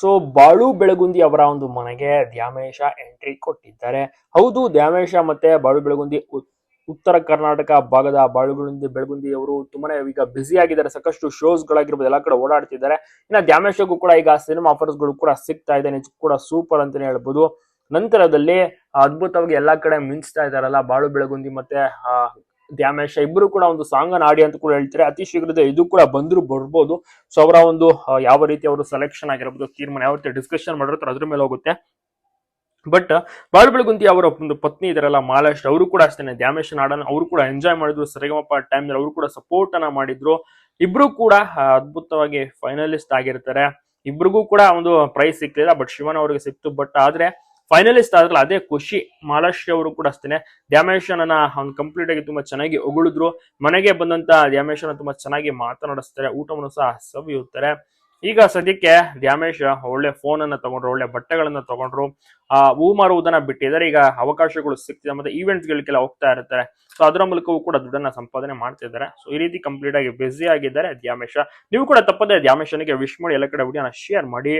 So ಬಾಳು ಬೆಳಗುಂದಿ ಅವರ ಒಂದು ಮನೆಗೆ ದ್ಯಾಮೇಶ ಎಂಟ್ರಿ ಕೊಟ್ಟಿದ್ದಾರೆ. ಹೌದು ದ್ಯಾಮೇಶ ಮತ್ತೆ ಬಾಳು ಬೆಳಗುಂದಿ ಉತ್ತರ ಕರ್ನಾಟಕ ಭಾಗದ ಬಾಳು ಬೆಳಗುಂದಿ ಬೆಳಗುಂದಿ ಅವರು ತುಂಬಾನೇ ಈಗ ಬ್ಯುಸಿ ಆಗಿದ್ದಾರೆ. ಸಾಕಷ್ಟು ಶೋಸ್ ಗಳಾಗಿರ್ಬೋದು ಎಲ್ಲಾ ಕಡೆ ಓಡಾಡ್ತಿದ್ದಾರೆ. ಇನ್ನ ದ್ಯಾಮೇಶಗೂ ಕೂಡ ಈಗ ಸಿನಿಮಾ ಆಫರ್ಸ್ಗಳು ಕೂಡ ಸಿಗ್ತಾ ಇದೆ. ನಿಜ ಕೂಡ ಸೂಪರ್ ಅಂತಾನೆ ಹೇಳ್ಬೋದು. ನಂತರದಲ್ಲಿ ಅದ್ಭುತವಾಗಿ ಎಲ್ಲಾ ಕಡೆ ಮಿಂಚ್ತಾ ಇದಾರಲ್ಲ ಬಾಳು ಬೆಳಗುಂದಿ ಮತ್ತೆ ಆ, ದ್ಯಾಮೇಶ ಇಬ್ಬರು ಕೂಡ ಒಂದು ಸಾಂಗ್ ಅನ್ನು ಆಡಿ ಅಂತ ಕೂಡ ಹೇಳ್ತಾರೆ? ಅತಿ ಶೀಘ್ರದ ಇದು ಕೂಡ ಬಂದ್ರು ಬರ್ಬೋದು. ಸೊ ಅವರ ಒಂದು ಯಾವ ರೀತಿ ಅವರು ಸೆಲೆಕ್ಷನ್ ಆಗಿರ್ಬೋದು, ತೀರ್ಮಾನ ಯಾವ ರೀತಿ ಡಿಸ್ಕಷನ್ ಮಾಡಿರ್ತಾರೆ ಅದ್ರ ಮೇಲೆ ಹೋಗುತ್ತೆ. ಬಟ್ ಬಾಳ್ ಬೆಳಗುಂದಿ ಅವರ ಒಂದು ಪತ್ನಿ ಇದಾರಲ್ಲ ಮಾಲಾಶ್ರೀ ಅವರು ಕೂಡ ಅಷ್ಟೇ ದ್ಯಾಮೇಶ್, ನಾಡನ್, ಅವರು ಕೂಡ ಎಂಜಾಯ್ ಮಾಡಿದ್ರು. ಸರಿಗಮಪ್ಪ ಟೈಮ್ ಅವರು ಕೂಡ ಸಪೋರ್ಟ್ ಅನ್ನ ಮಾಡಿದ್ರು. ಇಬ್ರು ಕೂಡ ಅದ್ಭುತವಾಗಿ ಫೈನಲಿಸ್ಟ್ ಆಗಿರ್ತಾರೆ. ಇಬ್ರಿಗೂ ಕೂಡ ಒಂದು ಪ್ರೈಸ್ ಸಿಕ್ಲಿಲ್ಲ ಬಟ್ ಶಿವನ್ ಅವರಿಗೆ ಸಿಕ್ತು. ಬಟ್ ಆದ್ರೆ ಫೈನಲಿಸ್ಟ್ ಆದ್ರಲ್ಲ ಅದೇ ಖುಷಿ. ಮಹಾರಾಷ್ಟ್ರ ಅವರು ಕೂಡ ಅಷ್ಟೇ ದ್ಯಾಮೇಶನನ್ನ ಅವ್ನು ಕಂಪ್ಲೀಟ್ ಆಗಿ ತುಂಬಾ ಚೆನ್ನಾಗಿ ಹೊಗಳಿದ್ರು. ಮನೆಗೆ ಬಂದಂತ ದ್ಯಾಮೇಶನ ತುಂಬಾ ಚೆನ್ನಾಗಿ ಮಾತನಾಡಿಸ್ತಾರೆ. ಊಟವನ್ನು ಸಹ ಸವಿಯುತ್ತಾರೆ. ಈಗ ಸದ್ಯಕ್ಕೆ ದ್ಯಾಮೇಶ್ ಒಳ್ಳೆ ಫೋನ್ ಅನ್ನ ತಗೊಂಡ್ರು, ಒಳ್ಳೆ ಬಟ್ಟೆಗಳನ್ನ ತಗೊಂಡ್ರು. ಆ ಹೂ ಮಾರುವುದನ್ನ ಬಿಟ್ಟಿದ್ದಾರೆ. ಈಗ ಅವಕಾಶಗಳು ಸಿಗ್ತಿದೆ. ಮತ್ತೆ ಈವೆಂಟ್ಸ್ ಗಳಿಗೆಲ್ಲ ಹೋಗ್ತಾ ಇರ್ತಾರೆ. ಸೊ ಅದರ ಮೂಲಕವೂ ಕೂಡ ದುಡ್ಡನ್ನ ಸಂಪಾದನೆ ಮಾಡ್ತಿದ್ದಾರೆ ಸೊ ಈ ರೀತಿ ಕಂಪ್ಲೀಟ್ ಆಗಿ ಬ್ಯುಸಿ ಆಗಿದ್ದಾರೆ ದ್ಯಾಮೇಶ. ನೀವು ಕೂಡ ತಪ್ಪದೆ ದ್ಯಾಮೇಶನಿಗೆ ವಿಶ್ ಮಾಡಿ ಎಲ್ಲ ಕಡೆ ವಿಡಿಯೋನ ಶೇರ್ ಮಾಡಿ.